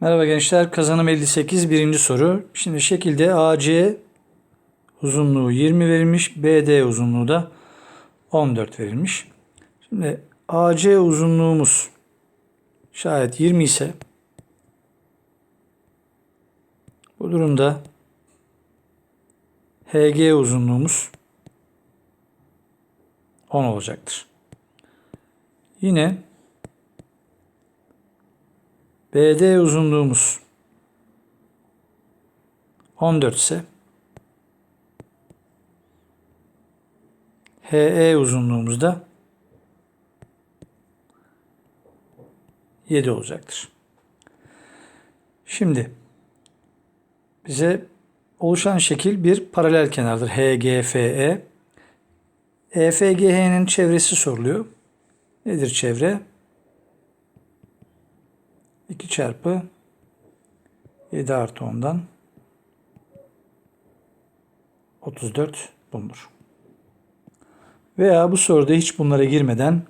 Merhaba gençler. Kazanım 58 birinci soru. Şimdi şekilde AC uzunluğu 20 verilmiş. BD uzunluğu da 14 verilmiş. Şimdi AC uzunluğumuz şayet 20 ise bu durumda HG uzunluğumuz 10 olacaktır. Yine BD uzunluğumuz 14 ise HE uzunluğumuz da 7 olacaktır. Şimdi bize oluşan şekil bir paralel kenardır. HGFE. EFGH'nin çevresi soruluyor. Nedir çevre? 2 çarpı 7 artı 10'dan 34 bulunur. Veya bu soruda hiç bunlara girmeden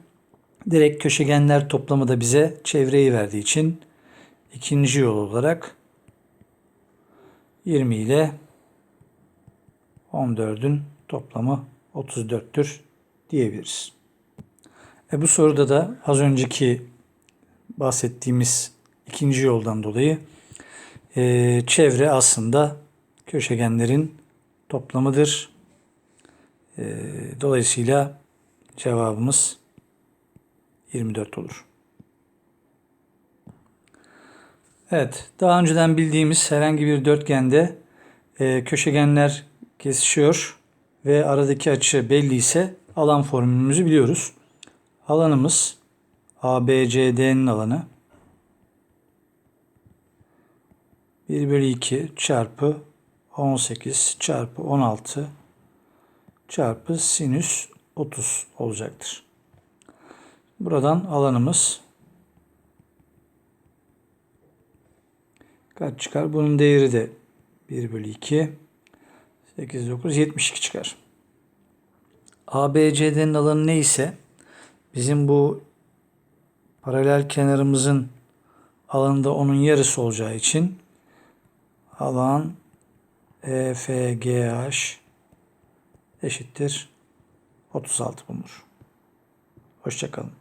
direkt köşegenler toplamı da bize çevreyi verdiği için ikinci yol olarak 20 ile 14'ün toplamı 34'tür diyebiliriz. E bu soruda da az önceki bahsettiğimiz ikinci yoldan dolayı e, çevre aslında köşegenlerin toplamıdır. E, dolayısıyla cevabımız 24 olur. Evet, daha önceden bildiğimiz herhangi bir dörtgende e, köşegenler kesişiyor ve aradaki açı belli ise alan formülümüzü biliyoruz. Alanımız ABCD'nin alanı 1 bölü 2 çarpı 18 çarpı 16 çarpı sinüs 30 olacaktır. Buradan alanımız kaç çıkar? Bunun değeri de 1 bölü 2 8, 9, 72 çıkar. ABCD'nin alanı neyse bizim bu paralel kenarımızın alanında onun yarısı olacağı için alan EFGH eşittir 36 bulunur. Hoşçakalın.